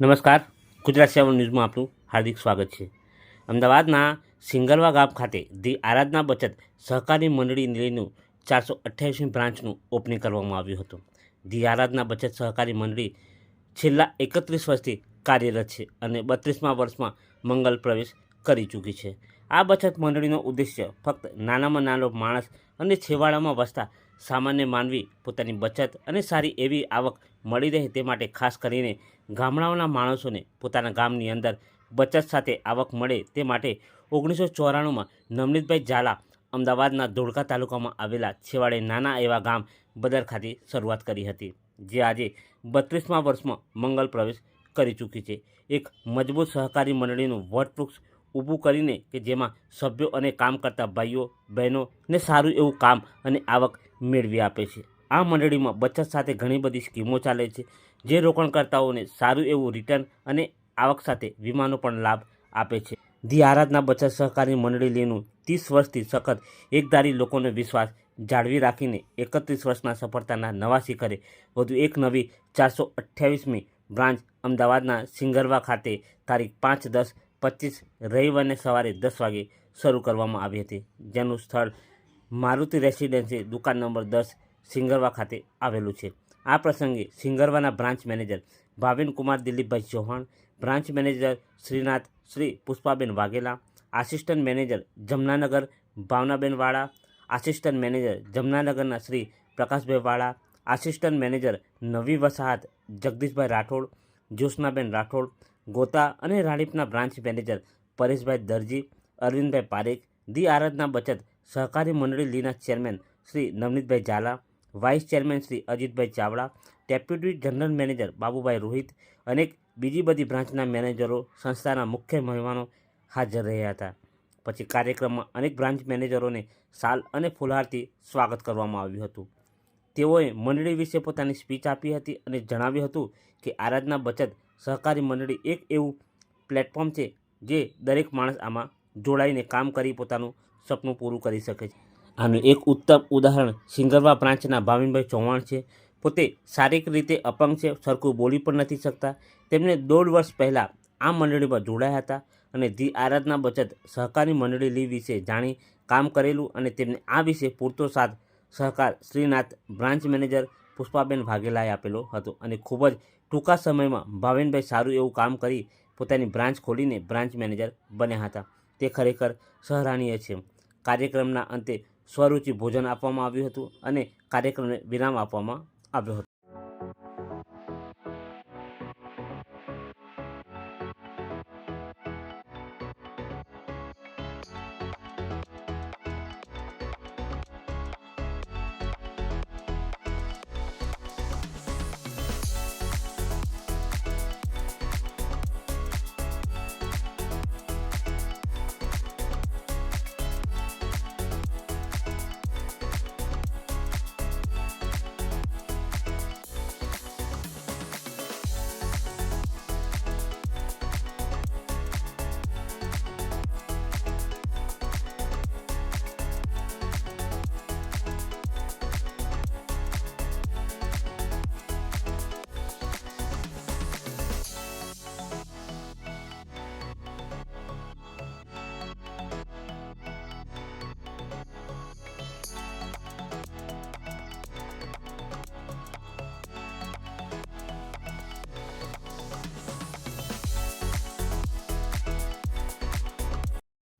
નમસ્કાર. ગુજરાત સેવન ન્યૂઝમાં આપનું હાર્દિક સ્વાગત છે. અમદાવાદના સિંગલવા ગામ ખાતે ધી આરાધના બચત સહકારી મંડળી નિલયનું ચારસો અઠ્યાવીસમી બ્રાન્ચનું ઓપનિંગ કરવામાં આવ્યું હતું. ધી આરાધના બચત સહકારી મંડળી છેલ્લા એકત્રીસ વર્ષથી કાર્યરત છે અને બત્રીસમા વર્ષમાં મંગલ પ્રવેશ કરી ચૂકી છે. આ બચત મંડળીનો ઉદ્દેશ્ય ફક્ત નાનામાં નાનો માણસ અને છેવાડામાં વસતા સામાન્ય માનવી પોતાની બચત અને સારી એવી આવક મળી રહે તે માટે ખાસ કરીને ગામડાઓના માણસોને પોતાના ગામની અંદર બચત સાથે આવક મળે તે માટે ઓગણીસો ચોરાણુંમાં નવનીતભાઈ ઝાલા અમદાવાદના ધોળકા તાલુકામાં આવેલા છેવાડે નાના એવા ગામ બદર ખાતે શરૂઆત કરી હતી, જે આજે બત્રીસમા વર્ષમાં મંગલ પ્રવેશ કરી ચૂકી છે. એક મજબૂત સહકારી મંડળીનું વટવૃક્ષ ઊભું કરીને કે જેમાં સભ્યો અને કામ કરતા ભાઈઓ, બહેનો ને સારું એવું કામ અને આવક મેળવી આપે છે. આ મંડળીમાં બચત સાથે ઘણી બધી સ્કીમો ચાલે છે, જે રોકાણકર્તાઓને સારું એવું રિટર્ન અને આવક સાથે વીમાનો પણ લાભ આપે છે. ધી આરાધના બચત સહકારી મંડળી લેનું ત્રીસ વર્ષથી સખત એકધારી લોકોનો વિશ્વાસ જાળવી રાખીને એકત્રીસ વર્ષના સફળતાના નવા શિખરે વધુ એક નવી ચારસો અઠ્યાવીસમી બ્રાન્ચ અમદાવાદના સિંગરવા ખાતે તારીખ પાંચ દસ પચીસ રવિવારને સવારે દસ વાગે શરૂ કરવામાં આવી હતી. જેનું સ્થળ મારુતિ રેસિડેન્સી દુકાન નંબર દસ સિંગરવા ખાતે આવેલું છે. આ પ્રસંગે સિંગરવાના branch manager Bhavin Kumar Dilipbhai Chauhan, branch manager Shrinath Shri Pushpaben Vaghela, assistant manager Jamnanagar Bhavnaben Vala, assistant manager જમનાનગરના Shri Prakashbhai Vala, assistant manager નવી વસાહત જગદીશભાઈ રાઠોડ, જ્યોત્સનાબેન રાઠોડ ગોતા અને રાણીપના branch manager Pareshbhai Darji, Arvindbhai Parekh, the Aradhana Bachat, Sahakari Mandali Leena chairman Shri Navneetbhai Jhala, vice chairman Shri Ajitbhai Chavda, deputy general manager Babubhai Rohit અનેક બીજી બધી બ્રાન્ચના મેનેજરો સંસ્થાના મુખ્ય મહેમાનો હાજર રહ્યા હતા. પછી કાર્યક્રમમાં અનેક બ્રાન્ચ મેનેજરોને સાલ અને ફુલહારથી સ્વાગત કરવામાં આવ્યું હતું. તેઓએ મંડળી વિશે પોતાની સ્પીચ આપી હતી અને જણાવ્યું હતું કે આરાધના બચત સહકારી મંડળી એક એવું પ્લેટફોર્મ છે જે દરેક માણસ આમાં જોડાઈને કામ કરી પોતાનું સપનું પૂરું કરી શકે છે. આનું એક ઉત્તમ ઉદાહરણ સિંગરવા બ્રાન્ચના ભાવિનભાઈ ચૌહાણ છે. પોતે શારીરિક રીતે અપંગ છે, સરખું બોલી પણ નથી શકતા. તેમને દોઢ વર્ષ પહેલાં આ મંડળીમાં જોડાયા હતા અને ધી આરાધના બચત સહકારી મંડળી લી વિશે જાણી કામ કરેલું અને તેમને આ વિશે પૂરતો સાથ સહકાર શ્રીનાથ બ્રાન્ચ મેનેજર પુષ્પાબેન વાઘેલાએ આપેલો હતો અને ખૂબ જ ટૂંકા સમયમાં ભાવેનભાઈ સારું એવું કામ કરી પોતાની બ્રાન્ચ ખોલીને બ્રાન્ચ મેનેજર બન્યા હતા. તે ખરેખર સરાહનીય છે. કાર્યક્રમના અંતે સ્વરૂચિ ભોજન આપવામાં આવ્યું હતું અને કાર્યક્રમને વિરામ આપવામાં આવ્યો હતો.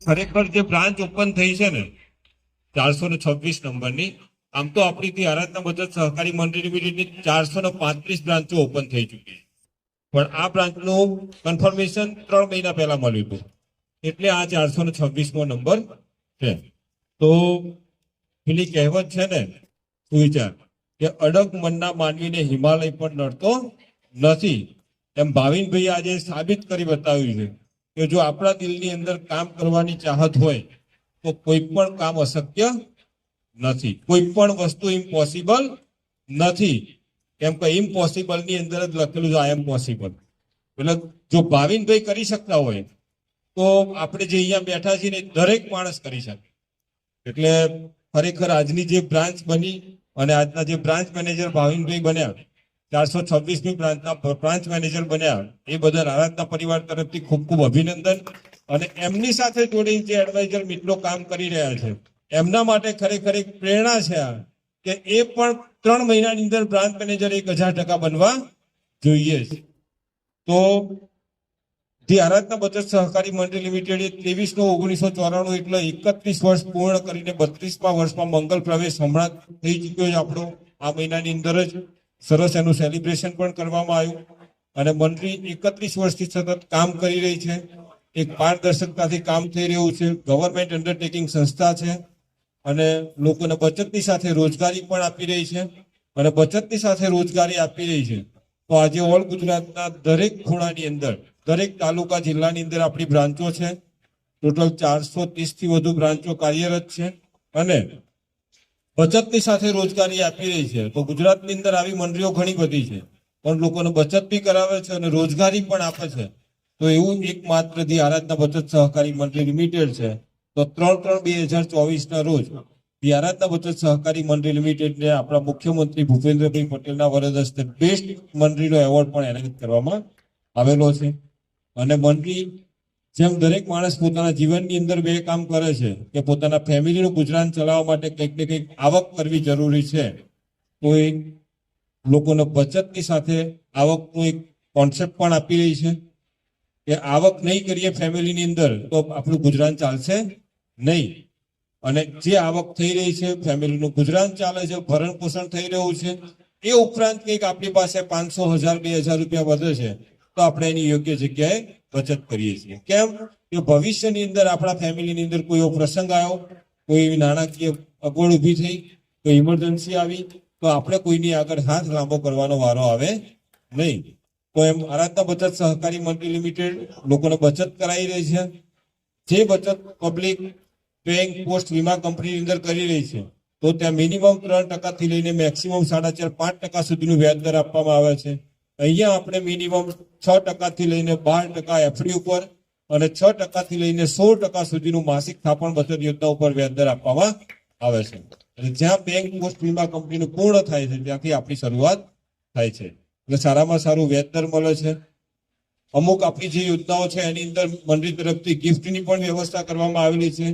ખરેખર જે બ્રાન્ચ ઓપન થઈ છે ને ચારસો ને છવ્વીસ નંબરની, આમ તો આપણી આરાધના બચત સહકારી મંડળી લિમિટેડની ચારસો ને પાંત્રીસ બ્રાન્ચો ઓપન થઈ ચૂકી પણ આ બ્રાન્ચનું કન્ફર્મેશન ત્રણ મહિના પહેલા મળ્યું હતું. એટલે આ ચારસો ને છવ્વીસમો નંબર છે. તો પેલી કહેવત છે ને, સુવિચાર, કે અડગ મનના માનવીને હિમાલય પણ નડતો નથી. એમ ભાવિનભાઈ આજે સાબિત કરી બતાવ્યું છે. કે જો આપણા દિલની અંદર કામ કરવાની ચાહત હોય, તો કોઈ પણ કામ અશક્ય નથી. કોઈ પણ વસ્તુ ઇમ્પોસિબલ નથી. કેમ કે ઇમ્પોસિબલની અંદર જ લખેલું છે આઈ એમ પોસિબલ એટલે જો ભાવિનભાઈ કરી શકતા હોય, તો આપણે જે અહીંયા બેઠા છીએ ને, દરેક માણસ કરી શકે. એટલે ખરેખર આજની જે બ્રાન્ચ બની અને આજના જે બ્રાન્ચ મેનેજર ભાવિનભાઈ બન્યા ચારસો છવ્વીસમી બ્રાન્ચના બ્રાન્ચ મેનેજર બન્યા. એ બદલ આરાધના પરિવાર તરફથી ખૂબ ખૂબ અભિનંદન અને એમની સાથે જોડી જે એડવાઇઝર મિત્રો કામ કરી રહ્યા છે, એમના માટે ખરેખર એક પ્રેરણા છે આ, કે એ પણ ત્રણ મહિનાની અંદર બ્રાન્ચ મેનેજર એક હજાર ટકા બનવા જોઈએ છે. તો જે આરાધના બચત સહકારી મંડળ લિમિટેડ ત્રેવીસ નો ઓગણીસો ચોરાણું એટલે એકત્રીસ વર્ષ પૂર્ણ કરીને બત્રીસમા વર્ષમાં મંગલ પ્રવેશ હમણાં થઈ ચૂક્યો છે આપણો. આ મહિનાની અંદર જ સરસ એનું સેલિબ્રેશન પણ કરવામાં આવ્યું. અને મંત્રી એકત્રીસ વર્ષથી સતત કામ કરી રહી છે. એક પારદર્શકતાથી કામ થઈ રહ્યું છે. ગવર્મેન્ટ અંડરટેકિંગ સંસ્થા છે. અને લોકોને બચતની સાથે રોજગારી પણ આપી રહી છે. અને બચતની સાથે રોજગારી આપી રહી છે. તો આજે ઓલ ગુજરાતના દરેક ખૂણાની અંદર, દરેક તાલુકા જિલ્લાની અંદર આપણી બ્રાન્ચો છે. ટોટલ ચારસો ત્રીસથી વધુ બ્રાન્ચો કાર્યરત છે. અને બચતની સાથે રોજગારી આપી રહી છે. તો ગુજરાતની અંદર આવી મંડળીઓ ઘણી બધી છે. પણ લોકોને બચત બી કરાવે છે અને રોજગારી પણ આપે છે. તો એવું એકમાત્ર ધી આરાધના બચત સહકારી મંડળી લિમિટેડ છે. તો ત્રણ ત્રણ બે હજાર ચોવીસના રોજ ધી આરાધના બચત સહકારી મંડળી લિમિટેડને આપણા મુખ્યમંત્રી ભૂપેન્દ્રભાઈ પટેલના વરદ હસ્તે બેસ્ટ મંડળીનો એવોર્ડ પણ એનાયત કરવામાં આવેલો છે. અને મંડળી જેમ દરેક માણસ પોતાના જીવનની અંદર બે કામ કરે છે, કે પોતાના ફેમિલીનું ગુજરાન ચલાવવા માટે કંઈક ને કંઈક આવક કરવી જરૂરી છે, તો એ લોકોને બચતની સાથે આવકનો એક કોન્સેપ્ટ પણ આપી રહી છે, કે આવક નહીં કરીએ ફેમિલીની અંદર, તો આપણું ગુજરાન ચાલશે નહીં. અને જે આવક થઈ રહી છે, ફેમિલીનું ગુજરાન ચાલે છે ભરણ પોષણ થઈ રહ્યું છે, એ ઉપરાંત કંઈક આપણી પાસે પાંચસો હજાર, બે હજાર રૂપિયા વધે છે, તો આપણે એની યોગ્ય જગ્યાએ બચત કરીએ છીએ. કેમ? કે ભવિષ્યની અંદર આપણા ફેમિલીની અંદર કોઈ એવો પ્રસંગ આવ્યો, કોઈ એવી નાણાકીય અગવડ ઊભી થઈ, કોઈ ઇમરજન્સી આવી, તો આપણે કોઈની આગળ હાથ લાંબો કરવાનો વારો આવે નહીં. તો એમ આરાધના બચત સહકારી મંડળી લિમિટેડ લોકોને બચત કરાવી રહી છે. જે બચત પબ્લિક બેંક, પોસ્ટ, વીમા કંપનીની અંદર કરી રહી છે, તો ત્યાં મિનિમમ ત્રણ ટકાથી લઈને મેક્સિમમ સાડા ચાર, પાંચ ટકા સુધીનું વ્યાજ દર આપવામાં આવે છે. અહીંયા આપણે મિનિમમ છ ટકાથી લઈને બાર ટકા એફડી ઉપર અને છ ટકાથી લઈને સોળ ટકા સુધીનું માસિક થાપણ બચત યોજના ઉપર વ્યાજદર આપવામાં આવે છે. અને જ્યાં બેંક પોસ્ટ વીમા કંપનીનું પૂર્ણ થાય છે, ત્યાંથી આપણી શરૂઆત થાય છે. એટલે સારામાં સારું વ્યાજદર મળે છે. અમુક આપણી જે યોજનાઓ છે, એની અંદર મંડળી તરફથી ગિફ્ટની પણ વ્યવસ્થા કરવામાં આવેલી છે.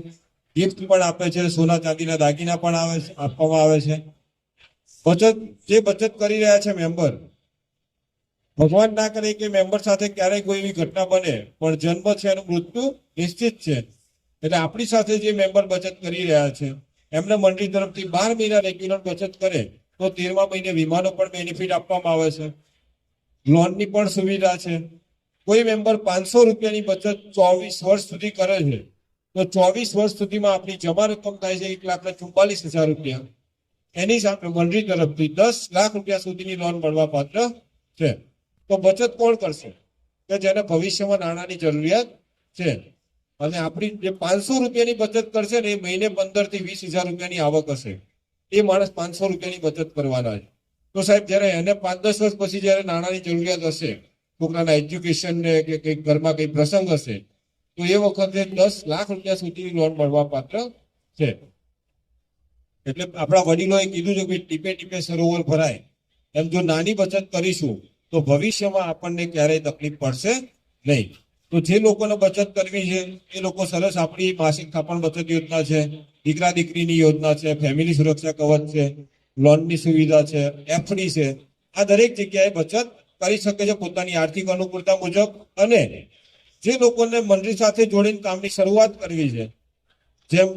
ગિફ્ટ પણ આપે છે, સોના ચાંદીના દાગીના પણ આવે આપવામાં આવે છે. બચત, જે બચત કરી રહ્યા છે મેમ્બર ભગવાન ના કરે કે મેમ્બર સાથે ક્યારેય કોઈ એવી ઘટના બને, પણ જન્મ છે એનું મૃત્યુ નિશ્ચિત છે. એટલે આપણી સાથે જે મેમ્બર બચત કરી રહ્યા છે, એમને મંડળી તરફથી બાર મહિના રેગ્યુલર બચત કરે, તો તેરમા મહિને વીમાનો પણ બેનિફિટ આપવામાં આવે છે. લોનની પણ સુવિધા છે. કોઈ મેમ્બર પાંચસો રૂપિયાની બચત ચોવીસ વર્ષ સુધી કરે છે, તો ચોવીસ વર્ષ સુધીમાં આપણી જમા રકમ થાય છે એક લાખ ને ચુમ્માલીસ હજાર રૂપિયા. એની સામે મંડળી તરફથી દસ લાખ રૂપિયા સુધીની લોન મળવા પાત્ર છે. તો બચત કોણ કરશે? કે જેને ભવિષ્યમાં નાણાંની જરૂરિયાત છે. અને આપણી જે પાંચસો રૂપિયાની બચત કરશે ને એ મહિને પંદરથી વીસ હજાર રૂપિયાની આવક હશે. એ માણસ પાંચસો રૂપિયાની બચત કરવાના છે. તો સાહેબ, જ્યારે એને પાંચ દસ વર્ષ પછી જ્યારે નાણાંની જરૂરિયાત હશે, છોકરાના એજ્યુકેશન ને કે કંઈક ઘરમાં કંઈ પ્રસંગ હશે, તો એ વખતે દસ લાખ રૂપિયા સુધીની લોન મળવા પાત્ર છે. એટલે આપણા વડીલોએ કીધું છે કે ટીપે ટીપે સરોવર ભરાય. એમ જો નાની બચત કરીશું તો ભવિષ્યમાં આપણને ક્યારેય તકલીફ પડશે નહીં. તો જે લોકોને બચત કરવી છે, એ લોકો સરસ આપણી માસિક થાપણ બચત યોજના છે, દીકરા દીકરીની યોજના છે, ફેમિલી સુરક્ષા કવચ છે, લોનની સુવિધા છે, એફડી છે. આ દરેક જગ્યાએ બચત કરી શકે છે પોતાની આર્થિક અનુકૂળતા મુજબ અને જે લોકોને મંડળી સાથે જોડીને કામની શરૂઆત કરવી છે, જેમ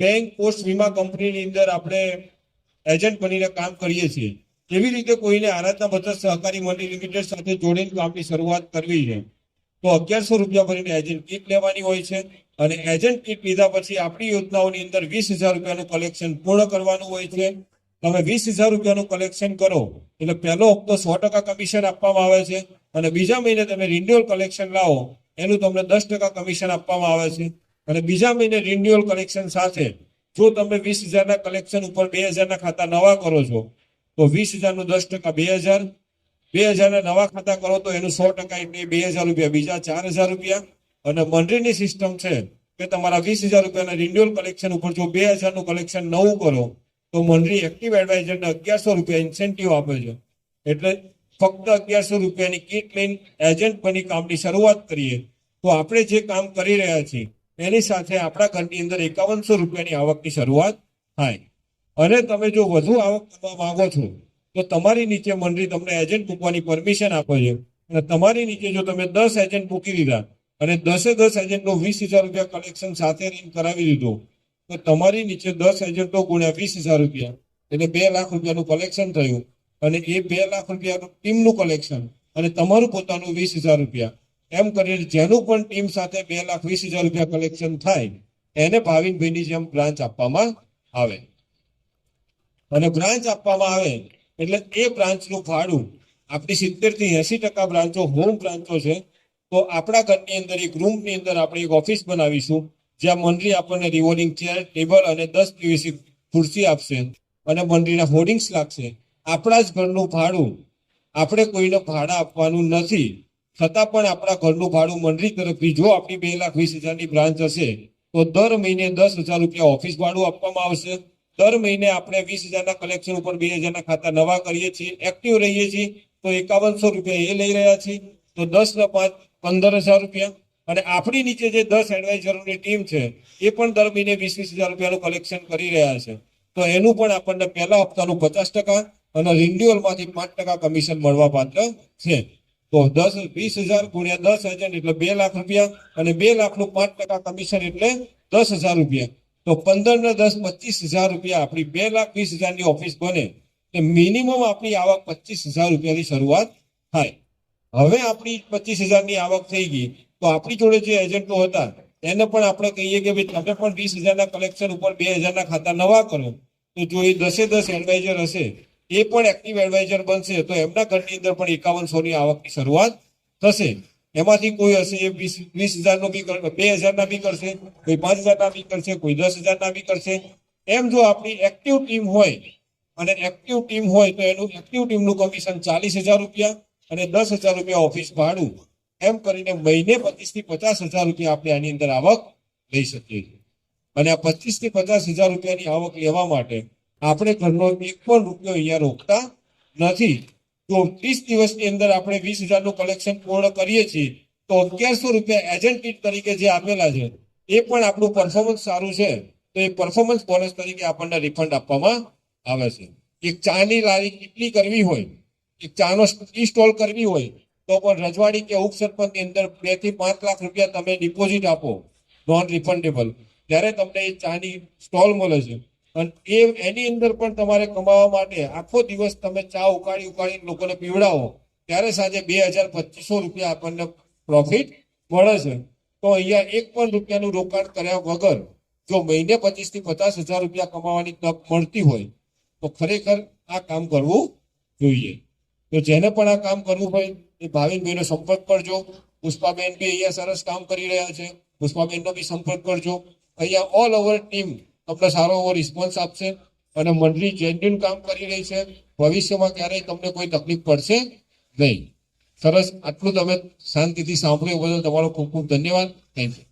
બેંક પોસ્ટ વીમા કંપનીની અંદર આપણે એજન્ટ બનીને કામ કરીએ છીએ એવી રીતે કોઈને આરાધના બચત સહકારી મંડળી લિમિટેડ સાથે જોડીને આપણી શરૂઆત કરવી છે. તો અગિયારસો રૂપિયા ભરીને એજન્ટ કીટ લેવાની હોય છે અને એજન્ટ કીટ લીધા પછી આપણી યોજનાઓની અંદર વીસ હજાર રૂપિયાનું કલેક્શન પૂર્ણ કરવાનું હોય છે. તમે વીસ હજાર રૂપિયાનું કલેક્શન કરો એટલે પહેલો હપ્તો સો ટકા કમિશન આપવામાં આવે છે અને બીજા મહિને તમે રિન્યુઅલ કલેક્શન લાવો એનું તમને દસ ટકા કમિશન આપવામાં આવે છે. અને બીજા મહિને રિન્યુઅલ કલેક્શન સાથે જો તમે વીસ હજારના કલેક્શન ઉપર બે હજારના ખાતા નવા કરો છો તો વીસ હજારનું દસ ટકા બે હજાર. બે હજારના નવા ખાતા કરો તો એનું સો ટકા એટલે બે હજાર રૂપિયા, બીજા ચાર હજાર રૂપિયા. અને મંડળીની સિસ્ટમ છે કે તમારા વીસ હજાર રૂપિયાના રિન્યુઅલ કલેક્શન ઉપર જો બે હજારનું કલેક્શન નવું કરો, તો મંડળી એક્ટિવ એડવાઇઝરને અગિયારસો રૂપિયા ઇન્સેન્ટિવ આપે છે. એટલે ફક્ત અગિયારસો રૂપિયાની કીટ લઈને એજન્ટ બની કામની શરૂઆત કરીએ. તો આપણે જે કામ કરી રહ્યા છીએ, એની સાથે આપણા ઘરની અંદર એકાવનસો રૂપિયાની આવકની શરૂઆત થાય. અને તમે જો વધુ આવક કરવા માંગો છો, તો તમારી નીચે મંડળી તમને એજન્ટ મૂકવાની પરમિશન આપે છે. અને તમારી નીચે જો તમે દસ એજન્ટ મૂકી દીધા, અને દસે દસ એજન્ટનો વીસ હજાર રૂપિયા કલેક્શન સાથે રીન કરાવી દીધો, તો તમારી નીચે દસ એજન્ટો ગુણ્યા વીસ હજાર રૂપિયા, એટલે બે લાખ રૂપિયાનું કલેક્શન થયું, અને એ બે લાખ રૂપિયાનું ટીમનું કલેક્શન અને તમારું પોતાનું વીસ હજાર રૂપિયા. એમ કરીને જેનું પણ ટીમ સાથે બે લાખ વીસ હજાર રૂપિયા કલેક્શન થાય, એને ભાવિનભાઈની જેમ બ્રાન્ચ આપવામાં આવે. અને બ્રાન્ચ આપવામાં આવે એટલે એ બ્રાન્ચનું ભાડું આપણી સિત્તેરથી એસી ટકા બ્રાન્ચો હોમ બ્રાન્ચો છે. તો આપણા ઘરની અંદર એક રૂમની અંદર આપણે એક ઓફિસ બનાવીશું, જ્યાં મંડળી આપણને રિવોલિંગ ચેર ટેબલ અને દસ પીવીસી ખુરશી આપશે અને મંડળીના હોર્ડિંગ્સ લાગશે. આપણા જ ઘરનું ભાડું આપણે કોઈને ભાડા આપવાનું નથી. છતાં પણ આપણા ઘરનું ભાડું મંડળી તરફથી જો આપણી બે લાખ વીસ હજારની બ્રાન્ચ હશે, તો દર મહિને દસ હજાર રૂપિયા ઓફિસ ભાડું આપવામાં આવશે. દર મહિને આપણે વીસ હજારના કલેક્શન ઉપર બે હજારના ખાતા નવા કરીએ છીએ એક્ટિવ રહીએ છીએ, તો એકાવનસો રૂપિયા એ લઈ રહ્યા છીએ, તો દસ પાંચ પંદર હજાર રૂપિયા. અને આપણી નીચે જે દસ એડવાઇઝરોની ટીમ છે, એ પણ દર મહિને વીસ વીસ હજાર રૂપિયાનું કલેક્શન કરી રહ્યા છે. તો એનું પણ આપણને પહેલા હપ્તાનું પચાસ ટકા અને રિન્યુઅલમાંથી પાંચ ટકા કમિશન મળવા પાત્ર છે. તો દસ, વીસ હજાર ગુણ્યા દસ હજાર એટલે બે લાખ રૂપિયા અને બે લાખનું પાંચ ટકા કમિશન એટલે દસ હજાર રૂપિયા. તો પંદર ને દસ પચીસ હજાર રૂપિયા આપણી બે લાખ વીસ હજારની ઓફિસ બને, તો મિનિમમ આપણી આવક પચીસ હજાર રૂપિયાની શરૂઆત થાય. હવે આપણી પચીસ હજારની આવક થઈ ગઈ, તો આપણી જોડે જે એજન્ટો હતા, એને પણ આપણે કહીએ કે ભાઈ તમે પણ વીસ હજારના કલેક્શન ઉપર બે હજારના ખાતા નવા કરો. તો જો એ દસે દસ એડવાઇઝર હશે, એ પણ એક્ટિવ એડવાઇઝર બનશે, તો એમના ઘરની અંદર પણ એકાવનસોની આવકની શરૂઆત થશે. એમાંથી કોઈ હશે, એ વીસ વીસ હજારનો બી બે હજારના બી કરશે, કોઈ પાંચ હજારના બી કરશે, કોઈ દસ હજારના બી કરશે. એમ જો આપણી એક્ટિવ ટીમ હોય, અને એક્ટિવ ટીમ હોય તો એનું એક્ટિવ ટીમનું કમિશન ચાલીસ હજાર રૂપિયા અને દસ હજાર રૂપિયા ઓફિસ ભાડું. એમ કરીને મહિને પચીસથી પચાસ હજાર રૂપિયા આપણે આની અંદર આવક લઈ શકીએ છીએ. અને આ પચીસ પચાસ હજાર રૂપિયાની આવક લેવા માટે આપણે ઘરનો એક પણ રૂપિયો અહીંયા રોકતા નથી. તો ત્રીસ દિવસની અંદર આપણે વીસ હજારનું કલેક્શન પૂર્ણ કરીએ છીએ, તો અગિયારસો રૂપિયા એજન્ટ કીટ તરીકે જે આપેલા છે, એ પણ આપણું પરફોર્મન્સ સારું છે. તો એ પરફોર્મન્સ બોનસ તરીકે આપણને રિફંડ આપવામાં આવે છે. એક ચાની લારી કેટલી કરવી હોય, એક ચાનો ટી કરવી હોય, તો પણ રજવાડી કે ઉપસરપંચની અંદર બેથી પાંચ લાખ રૂપિયા તમે ડિપોઝિટ આપો નોન રિફંડેબલ ત્યારે તમને એ ચાની સ્ટોલ મળે છે. અને એ એની અંદર પણ તમારે કમાવા માટે આખો દિવસ તમે ચા ઉકાળી ઉકાળીને લોકોને પીવડાવો, ત્યારે સાંજે બે હજાર પચીસો રૂપિયા આપણને પ્રોફિટ મળે છે. તો અહીંયા એક પણ રૂપિયાનું રોકાણ કર્યા વગર જો મહિને પચીસથી પચાસ હજાર રૂપિયા કમાવાની તક મળતી હોય, તો ખરેખર આ કામ કરવું જોઈએ. તો જેને પણ આ કામ કરવું હોય, એ ભાવિનભાઈનો સંપર્ક કરજો. પુષ્પાબેન બી અહીંયા સરસ કામ કરી રહ્યા છે. પુષ્પાબેનનો બી સંપર્ક કરજો. અહીંયા ઓલ ઓવર ટીમ તમને સારો એવો રિસ્પોન્સ આપશે અને મંડળી જેન્યુન કામ કરી રહી છે. ભવિષ્યમાં ક્યારેય તમને કોઈ તકલીફ પડશે નહીં. સરસ. આટલું તમે શાંતિથી સાંભળ્યું. બદલ તમારો ખૂબ ખૂબ ધન્યવાદ. Thank you